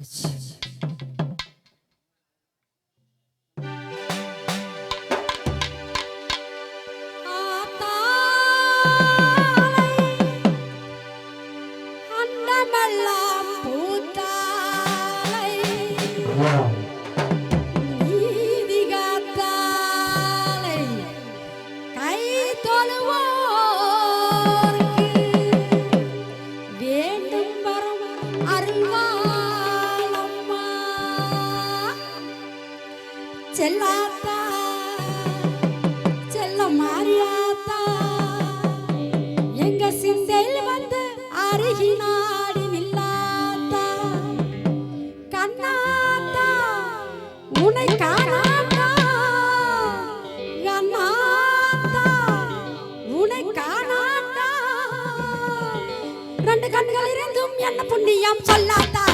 It's செல்லாத்தா? செல்ல மாறியாத்தா? எங்க சிந்தையில் வந்து அருகினாடி நில்லாத்தா? கண்ணாத்தா? உனை காணா ரெண்டு கண்கள் இருந்தும் என்ன புண்ணியம் சொல்லாதா